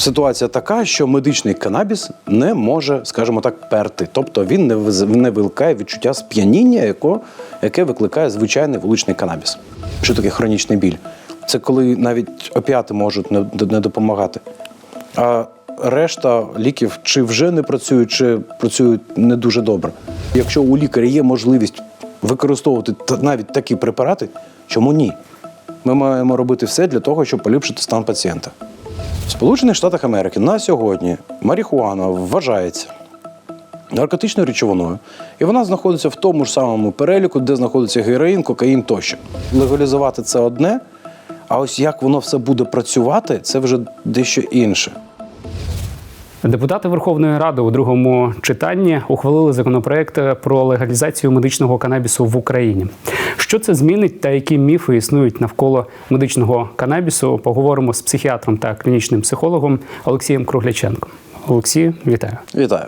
Ситуація така, що медичний канабіс не може, скажімо так, перти. Тобто він не, не викликає відчуття сп'яніння, яке викликає звичайний вуличний канабіс. Що таке хронічний біль? Це коли навіть опіати можуть не, не допомагати. А решта ліків чи вже не працюють, чи працюють не дуже добре. Якщо у лікаря є можливість використовувати навіть такі препарати, чому ні? Ми маємо робити все для того, щоб поліпшити стан пацієнта. Сполучених Штатах Америки на сьогодні марихуана вважається наркотичною речовиною, і вона знаходиться в тому ж самому переліку, де знаходиться героїн, кокаїн тощо. Легалізувати це одне, а ось як воно все буде працювати, це вже дещо інше. Депутати Верховної Ради у другому читанні ухвалили законопроект про легалізацію медичного канабісу в Україні. Що це змінить та які міфи існують навколо медичного канабісу? Поговоримо з психіатром та клінічним психологом Олексієм Кругляченком. Олексій, вітаю. Вітаю.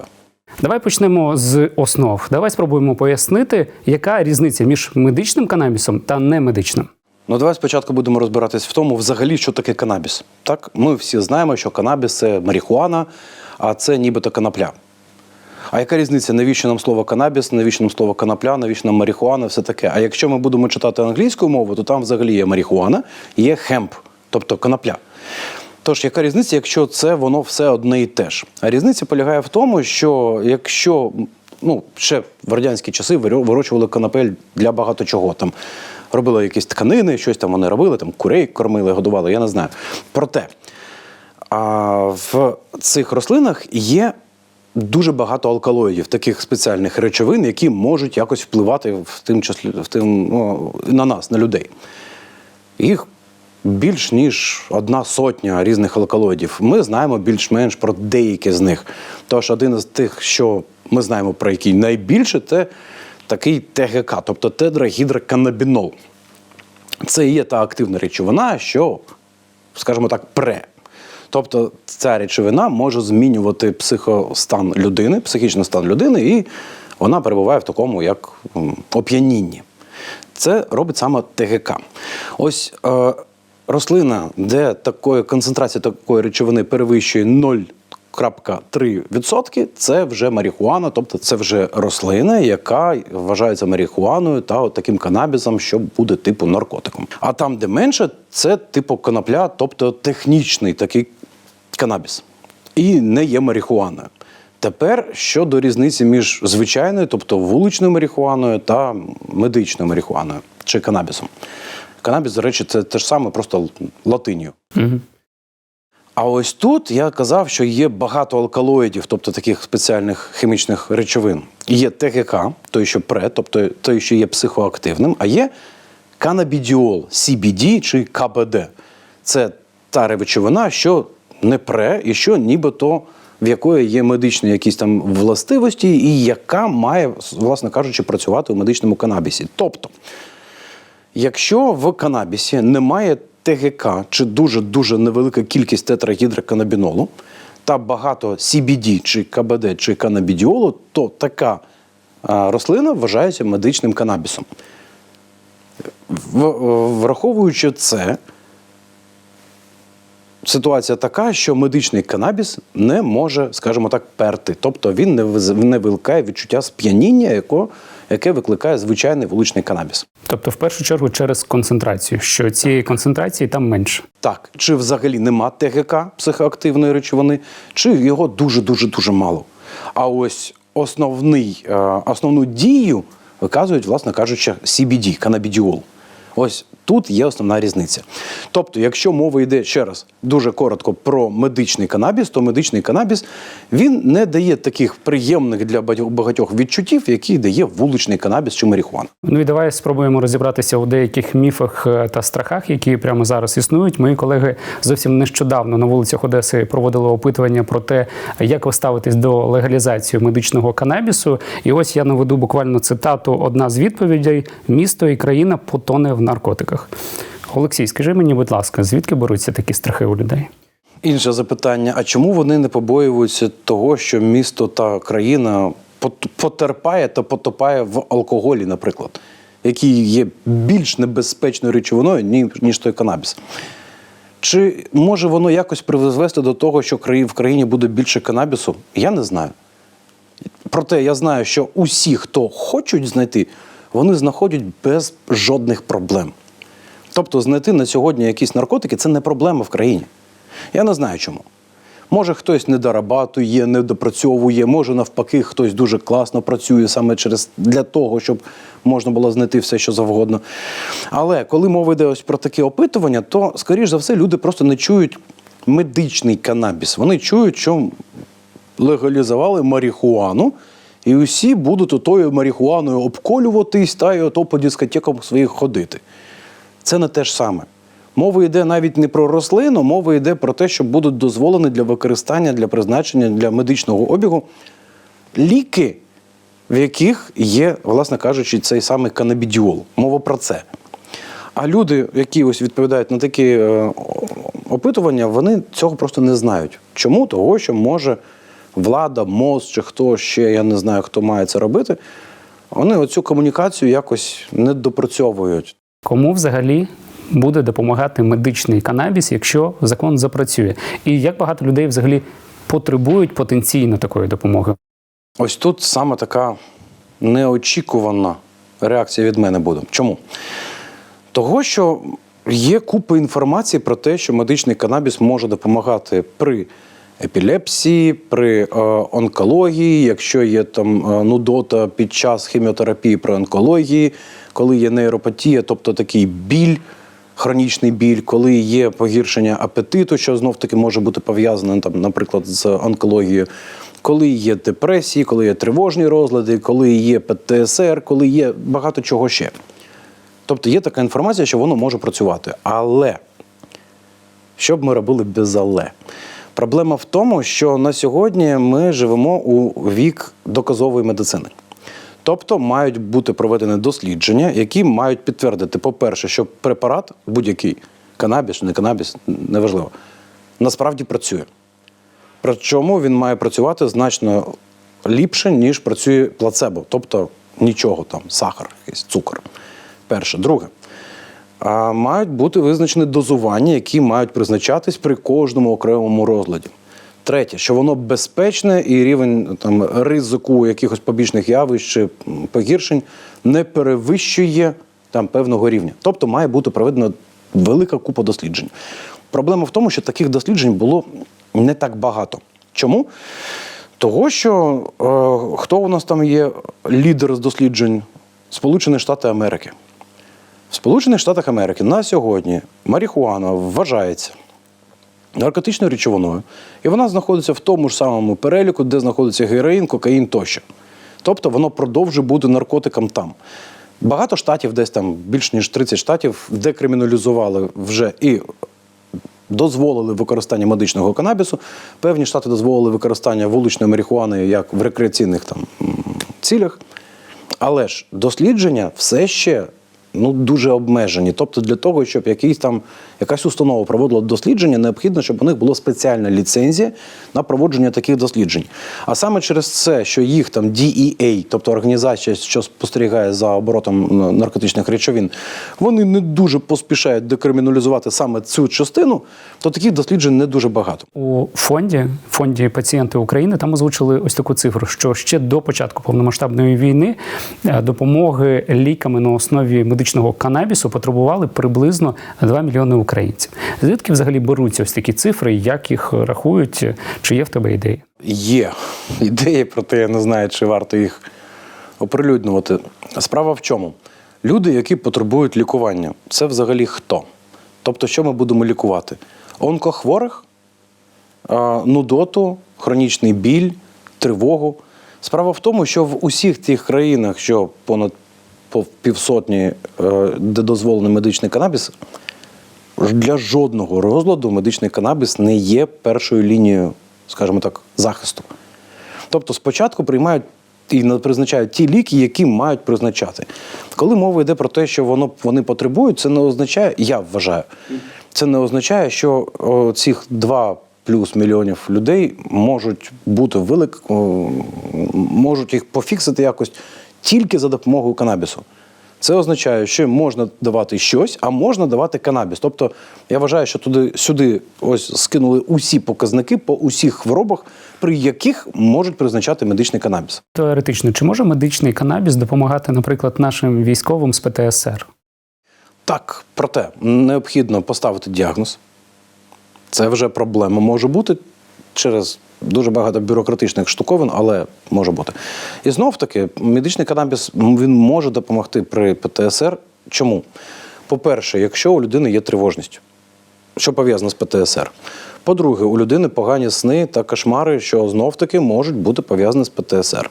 Давай почнемо з основ. Давай спробуємо пояснити, яка різниця між медичним канабісом та немедичним. Ну, давай спочатку будемо розбиратись в тому, взагалі, що таке канабіс. Так, ми всі знаємо, що канабіс це марихуана, а це нібито конопля. А яка різниця, навіщо нам слово канабіс, навіщо нам слово конопля, навіщо нам марихуана, все таке? А якщо ми будемо читати англійською мову, то там взагалі є марихуана, є хемп, тобто конопля. Тож, яка різниця, якщо це воно все одне і те ж? А різниця полягає в тому, що якщо ну, ще в радянські часи вирощували конопель для багато чого. Там робили якісь тканини, щось там вони робили, там курей кормили, годували, я не знаю. Проте а в цих рослинах є дуже багато алкалоїдів, таких спеціальних речовин, які можуть якось впливати в тим числі в тим, ну, на нас, на людей. Їх більш ніж одна сотня різних алкалоїдів. Ми знаємо більш-менш про деякі з них. Тож один з тих, що ми знаємо про який найбільше, це такий ТГК, тобто тетрагідроканабінол. Це є та активна речовина, що, скажімо так, пре. Тобто ця речовина може змінювати психостан людини, психічний стан людини, і вона перебуває в такому як оп'янінні. Це робить саме ТГК. Ось е, рослина, де такої концентрація такої речовини перевищує 0,3%, це вже марихуана, тобто це вже рослина, яка вважається марихуаною та таким канабісом, що буде типу наркотиком. А там, де менше, це типу конопля, тобто технічний такий канабіс. І не є марихуаною. Тепер щодо різниці між звичайною, тобто вуличною марихуаною та медичною марихуаною чи канабісом. Канабіс, до речі, це те ж саме, просто латинію. Угу. А ось тут я казав, що є багато алкалоїдів, тобто таких спеціальних хімічних речовин. Є ТГК, той, що пре, тобто той, що є психоактивним, а є канабідіол, CBD чи КБД. Це та речовина, що не пре і що нібито в якої є медичні якісь там властивості, і яка має, власне кажучи, працювати у медичному канабісі. Тобто, Якщо в канабісі немає ТГК чи дуже-дуже невелика кількість тетрагідроканабінолу та багато CBD чи КБД чи канабідіолу, то така рослина вважається медичним канабісом. Враховуючи це, ситуація така, що медичний канабіс не може, скажімо так, перти. Тобто він не, викликає відчуття сп'яніння, яко- яке викликає звичайний вуличний канабіс. Тобто, в першу чергу, через концентрацію, що цієї концентрації там менше. Так, чи взагалі нема ТГК психоактивної речовини, чи його дуже-дуже дуже мало. А ось основний, е, основну дію виказують, власне кажучи, CBD, канабідіол. Ось тут є основна різниця. Тобто, якщо мова йде ще раз дуже коротко про медичний канабіс, то медичний канабіс він не дає таких приємних для багатьох- відчуттів, які дає вуличний канабіс чи марихуана. Ну і давай спробуємо розібратися у деяких міфах е, та страхах, які прямо зараз існують. Мої колеги зовсім нещодавно на вулицях Одеси проводили опитування про те, як ви ставитесь до легалізації медичного канабісу. І ось я наведу буквально цитату: одна з відповідей: місто і країна потоне в наркотиках. Олексій, скажи мені, будь ласка, звідки беруться такі страхи у людей? Інше запитання: а чому вони не побоюються того, що місто та країна потерпає та потопає в алкоголі, наприклад, який є більш небезпечною речовиною, ні- ніж той канабіс? Чи може воно якось призвести до того, що в країні буде більше канабісу? Я не знаю. Проте я знаю, що усі, хто хочуть знайти, вони знаходять без жодних проблем. Тобто знайти на сьогодні якісь наркотики це не проблема в країні. Я не знаю чому. Може, хтось не дорабатує, не допрацьовує, може, навпаки, хтось дуже класно працює саме через для того, щоб можна було знайти все, що завгодно. Але коли мова йде ось про такі опитування, то, скоріш за все, люди просто не чують медичний канабіс. Вони чують, що легалізували марихуану, і усі будуть отою марихуаною обколюватись та й ото по дискотекам своїх ходити. Це не те ж саме. Мова йде навіть не про рослину, мова йде про те, що будуть дозволені для використання, для призначення, для медичного обігу ліки, в яких є, власне кажучи, цей самий канабідіол. Мова про це. А люди, які ось відповідають на такі е, опитування, вони цього просто не знають. Чому? Того, що може влада, МОЗ чи хто ще, я не знаю, хто має це робити, вони оцю комунікацію якось не допрацьовують. Кому взагалі буде допомагати медичний канабіс, якщо закон запрацює? І як багато людей взагалі потребують потенційно такої допомоги? Ось тут саме така неочікувана реакція від мене буде. Чому? Того, що є купа інформації про те, що медичний канабіс може допомагати при епілепсії, при е, онкології, якщо є там е, нудота під час хіміотерапії при онкології, коли є нейропатія, тобто такий біль. Хронічний біль, коли є погіршення апетиту, що знов таки може бути пов'язане там, наприклад, з онкологією, коли є депресії, коли є тривожні розлади, коли є ПТСР, коли є багато чого ще. Тобто є така інформація, що воно може працювати. Але що б ми робили без але? Проблема в тому, що на сьогодні ми живемо у вік доказової медицини. Тобто мають бути проведені дослідження, які мають підтвердити, по-перше, що препарат будь-який канабіс, не канабіс, неважливо, насправді працює. Причому він має працювати значно ліпше, ніж працює плацебо, тобто нічого там, сахар, якийсь цукор. Перше. Друге. А мають бути визначені дозування, які мають призначатись при кожному окремому розладі. Третє, що воно безпечне і рівень там, ризику якихось побічних явищ чи погіршень не перевищує там, певного рівня. Тобто має бути проведена велика купа досліджень. Проблема в тому, що таких досліджень було не так багато. Чому? Того, що е, хто у нас там є лідер з досліджень? Сполучені Штати Америки. В Сполучених Штатах Америки на сьогодні марихуана вважається наркотичною речовиною, і вона знаходиться в тому ж самому переліку, де знаходиться героїн, кокаїн тощо. Тобто воно продовжує бути наркотиком там. Багато штатів, десь там більш ніж 30 штатів, декриміналізували вже і дозволили використання медичного канабісу. Певні штати дозволили використання вуличної марихуани як в рекреаційних там цілях. Але ж дослідження все ще ну, дуже обмежені. Тобто, для того, щоб якийсь там, якась установа проводила дослідження, необхідно, щоб у них була спеціальна ліцензія на проводження таких досліджень. А саме через це, що їх там DEA, тобто організація, що спостерігає за оборотом наркотичних речовин, вони не дуже поспішають декриміналізувати саме цю частину, то таких досліджень не дуже багато. У фонді, фонді пацієнти України, там озвучили ось таку цифру, що ще до початку повномасштабної війни е, допомоги ліками на основі медичного канабісу потребували приблизно 2 мільйони українців. Звідки взагалі беруться ось такі цифри, як їх рахують? Чи є в тебе ідеї? Є ідеї, проте я не знаю, чи варто їх оприлюднювати. Справа в чому? Люди, які потребують лікування, це взагалі хто? Тобто, що ми будемо лікувати? Онкохворих, нудоту, хронічний біль, тривогу. Справа в тому, що в усіх тих країнах, що понад по півсотні, е, де дозволений медичний канабіс, для жодного розладу медичний канабіс не є першою лінією, скажімо так, захисту. Тобто спочатку приймають і на- призначають ті ліки, які мають призначати. Коли мова йде про те, що воно, вони потребують, це не означає, я вважаю, це не означає, що цих два плюс мільйонів людей можуть бути велик, можуть їх пофіксити якось тільки за допомогою канабісу. Це означає, що можна давати щось, а можна давати канабіс. Тобто, я вважаю, що туди сюди ось скинули усі показники по усіх хворобах, при яких можуть призначати медичний канабіс. Теоретично, чи може медичний канабіс допомагати, наприклад, нашим військовим з ПТСР? Так, проте необхідно поставити діагноз. Це вже проблема може бути через дуже багато бюрократичних штуковин, але може бути. І знов таки, медичний канабіс він може допомогти при ПТСР. Чому? По-перше, якщо у людини є тривожність, що пов'язано з ПТСР. По-друге, у людини погані сни та кошмари, що знов таки можуть бути пов'язані з ПТСР.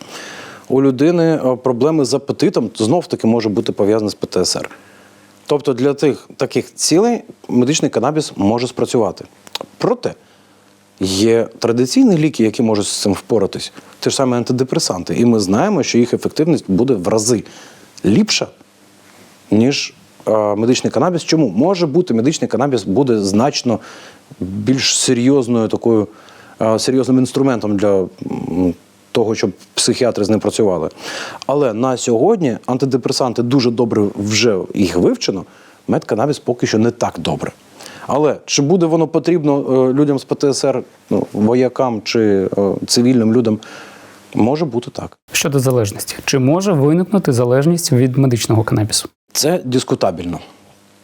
У людини е, проблеми з апетитом знов таки може бути пов'язані з ПТСР. Тобто для тих таких цілей медичний канабіс може спрацювати. Проте є традиційні ліки, які можуть з цим впоратись, ті ж самі антидепресанти. І ми знаємо, що їх ефективність буде в рази ліпша, ніж е, медичний канабіс. Чому? Може бути, медичний канабіс буде значно більш серйозною такою, е, серйозним інструментом для того, щоб психіатри з ним працювали. Але на сьогодні антидепресанти дуже добре вже їх вивчено, медканабіс поки що не так добре. Але чи буде воно потрібно е, людям з ПТСР, ну, воякам чи е, цивільним людям? Може бути так. Щодо залежності, чи може виникнути залежність від медичного канабісу? Це дискутабельно.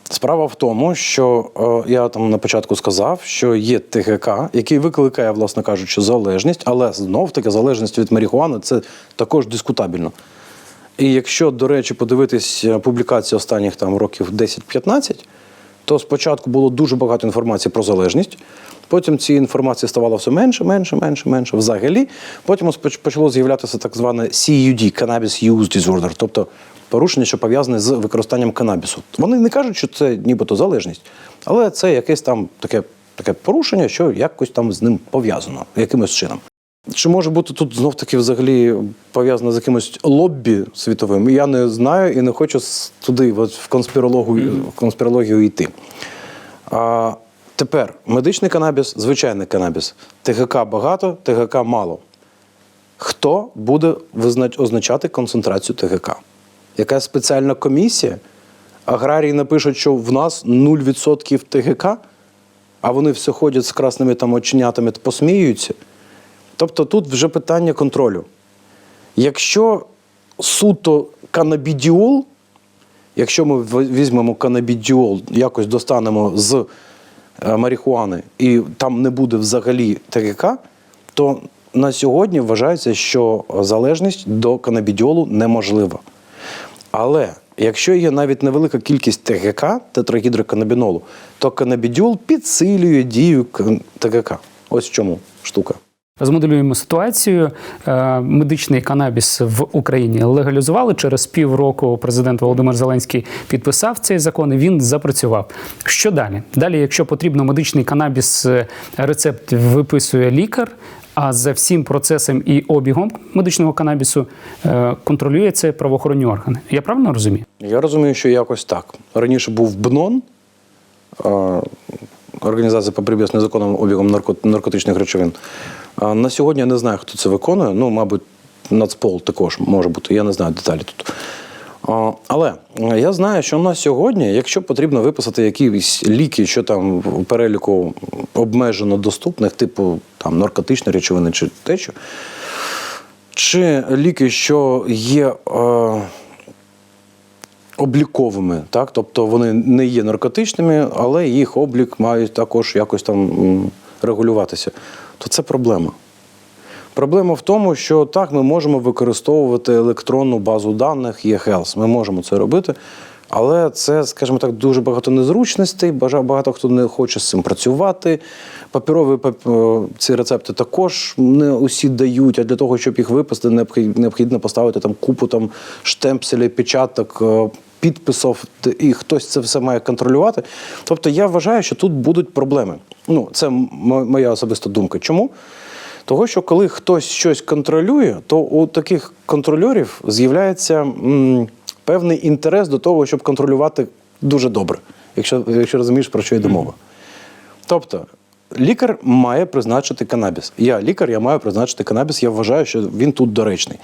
Справа в тому, що е, я там на початку сказав, що є ТГК, який викликає, власне кажучи, залежність, але знов таки залежність від марихуани це також дискутабельно. І якщо, до речі, подивитись е, публікації останніх там років 10-15, то спочатку було дуже багато інформації про залежність. Потім цієї інформації ставало все менше, менше, менше, менше взагалі. Потім почало з'являтися так зване CUD, Cannabis Use Disorder, тобто порушення, що пов'язане з використанням канабісу. Вони не кажуть, що це нібито залежність, але це якесь там таке, таке порушення, що якось там з ним пов'язано, якимось чином. Чи може бути тут знов таки взагалі пов'язано з якимось лоббі світовим? Я не знаю і не хочу туди, в конспірологію, в конспірологію йти. А, тепер медичний канабіс, звичайний канабіс. ТГК багато, ТГК мало. Хто буде означати концентрацію ТГК? Якась спеціальна комісія? Аграрії напишуть, що в нас 0% ТГК, а вони все ходять з красними там оченятами та посміюються. Тобто тут вже питання контролю. Якщо суто канабідіол, якщо ми візьмемо канабідіол, якось достанемо з е, марихуани, і там не буде взагалі ТГК, то на сьогодні вважається, що залежність до канабідіолу неможлива. Але якщо є навіть невелика кількість ТГК, тетрагідроканабінолу, то канабідіол підсилює дію ТГК. Ось в чому штука. Змоделюємо ситуацію. Е, Медичний канабіс в Україні легалізували. Через півроку президент Володимир Зеленський підписав цей закон. і Він запрацював. Що далі? Далі, якщо потрібно, медичний канабіс е, рецепт виписує лікар. А за всім процесом і обігом медичного канабісу е, контролює це правоохоронні органи. Я правильно розумію? Я розумію, що якось так. Раніше був БНОН, Організація по боротьбі з незаконним обігом нарко- наркотичних речовин. На сьогодні я не знаю, хто це виконує. Ну, мабуть, Нацпол також може бути. Я не знаю деталі тут. Але я знаю, що на сьогодні, якщо потрібно виписати якісь ліки, що там в переліку обмежено доступних, типу там наркотичні речовини чи те, що, чи ліки, що є. Е, обліковими, так? тобто вони не є наркотичними, але їх облік мають також якось там регулюватися, то це проблема. Проблема в тому, що так, ми можемо використовувати електронну базу даних e-health, ми можемо це робити, але це, скажімо так, дуже багато незручностей, багато хто не хоче з цим працювати. Паперові пап- е, ці рецепти також не усі дають, а для того, щоб їх виписати, необхід- необхідно поставити там купу там штемпселів, печаток, е, підписів, і хтось це все має контролювати. Тобто я вважаю, що тут будуть проблеми. Ну, це моя особиста думка. Чому? Того, що коли хтось щось контролює, то у таких контрольорів з'являється м, певний інтерес до того, щоб контролювати дуже добре, якщо, якщо розумієш, про що йде мова. Тобто, лікар має призначити канабіс. Я лікар, я маю призначити канабіс, я вважаю, що він тут доречний.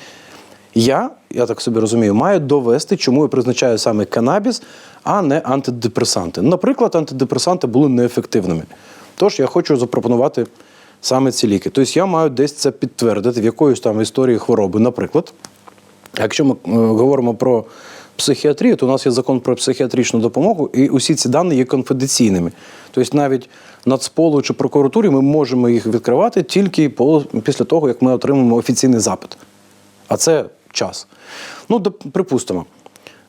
Я, я так собі розумію, маю довести, чому я призначаю саме канабіс, а не антидепресанти. Наприклад, антидепресанти були неефективними. Тож я хочу запропонувати саме ці ліки. Тобто я маю десь це підтвердити в якоїсь там історії хвороби. Наприклад, якщо ми е, говоримо про психіатрію, то у нас є закон про психіатричну допомогу, і усі ці дані є конфіденційними. Тобто навіть Нацполу чи прокуратурі ми можемо їх відкривати тільки після того, як ми отримаємо офіційний запит. А це час. Ну, припустимо.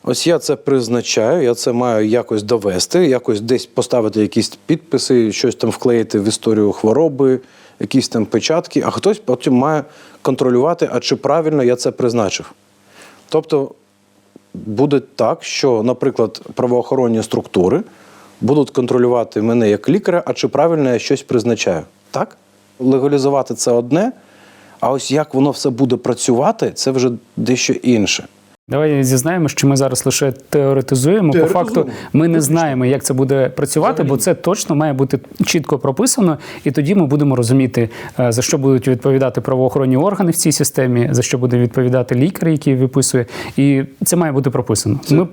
Ось я це призначаю, я це маю якось довести, якось десь поставити якісь підписи, щось там вклеїти в історію хвороби, якісь там печатки, а хтось потім має контролювати, а чи правильно я це призначив. Тобто буде так, що, наприклад, правоохоронні структури будуть контролювати мене як лікаря, а чи правильно я щось призначаю. Так? Легалізувати це одне, а ось як воно все буде працювати, це вже дещо інше. Давай зізнаємо, що ми зараз лише теоретизуємо. По факту, ми не знаємо, як це буде працювати, бо це точно має бути чітко прописано, і тоді ми будемо розуміти, е, за що будуть відповідати правоохоронні органи в цій системі, за що буде відповідати лікар, який виписує. І це має бути прописано. Ми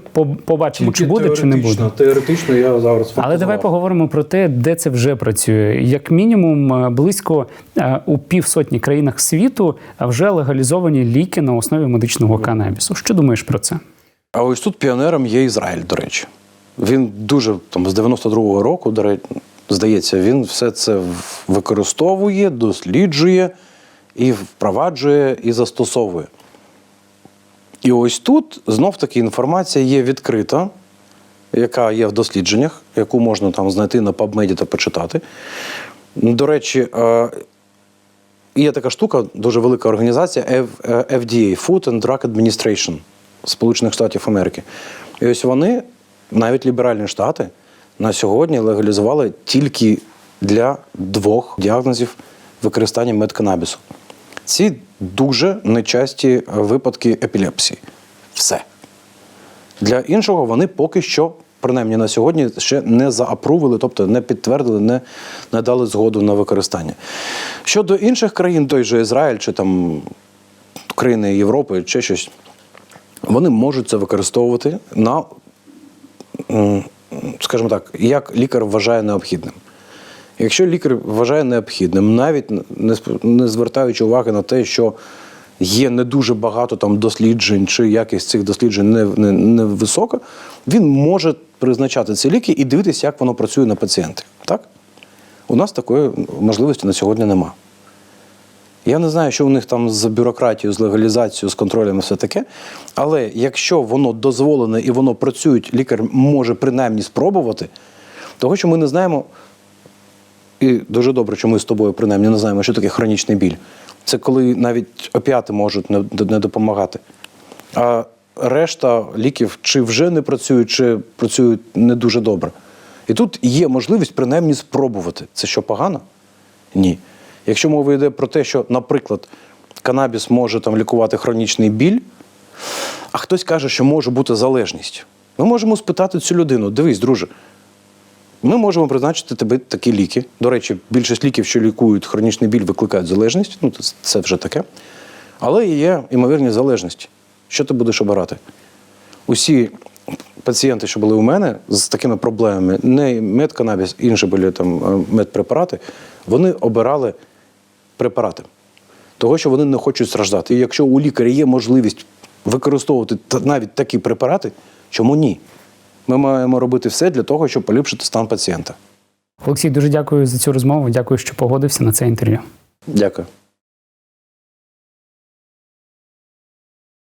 побачимо, чи буде, чи не буде. Теоретично я зараз Але давай поговоримо про те, де це вже працює. Як мінімум, е, близько е, у півсотні країнах світу вже легалізовані ліки на основі медичного канабісу. Що думаєш про це? А ось тут піонером є Ізраїль, до речі. Він дуже там з 92-го року, до речі, здається, він все це використовує, досліджує і впроваджує і застосовує. І ось тут знов таки інформація є відкрита, яка є в дослідженнях, яку можна там знайти на PubMed та почитати. До речі, е, є така штука, дуже велика організація е, FDA Food and Drug Administration Сполучених Штатів Америки. І ось вони, навіть ліберальні штати, на сьогодні легалізували тільки для двох діагнозів використання медканабісу. Ці дуже нечасті випадки епілепсії. Все. Для іншого вони поки що, принаймні на сьогодні, ще не заапрувили, тобто не підтвердили, не, дали згоду на використання. Щодо інших країн, той же Ізраїль чи там країни Європи, чи щось, вони можуть це використовувати на, скажімо так, як лікар вважає необхідним. Якщо лікар вважає необхідним, навіть не звертаючи уваги на те, що є не дуже багато там досліджень, чи якість цих досліджень не, не, не висока, він може призначати ці ліки і дивитися, як воно працює на пацієнтах. Так? У нас такої можливості на сьогодні нема. Я не знаю, що у них там з бюрократією, з легалізацією, з контролем і все таке. Але якщо воно дозволене і воно працює, лікар може принаймні спробувати, того, що ми не знаємо, і дуже добре, що ми з тобою принаймні не знаємо, що таке хронічний біль. Це коли навіть опіати можуть не, не допомагати. А решта ліків чи вже не працюють, чи працюють не дуже добре. І тут є можливість принаймні спробувати. Це що погано? Ні. Якщо мова йде про те, що, наприклад, канабіс може там лікувати хронічний біль, а хтось каже, що може бути залежність. Ми можемо спитати цю людину: дивись, друже, ми можемо призначити тебе такі ліки. До речі, більшість ліків, що лікують хронічний біль, викликають залежність. Ну, це- вже таке. Але є імовірні залежності. Що ти будеш обирати? Усі пацієнти, що були у мене з такими проблемами, не медканабіс, інші були там е, медпрепарати, вони обирали препарати. Того, що вони не хочуть страждати. І якщо у лікаря є можливість використовувати навіть такі препарати, чому ні? Ми маємо робити все для того, щоб поліпшити стан пацієнта. Олексій, дуже дякую за цю розмову. Дякую, що погодився на це інтерв'ю. Дякую.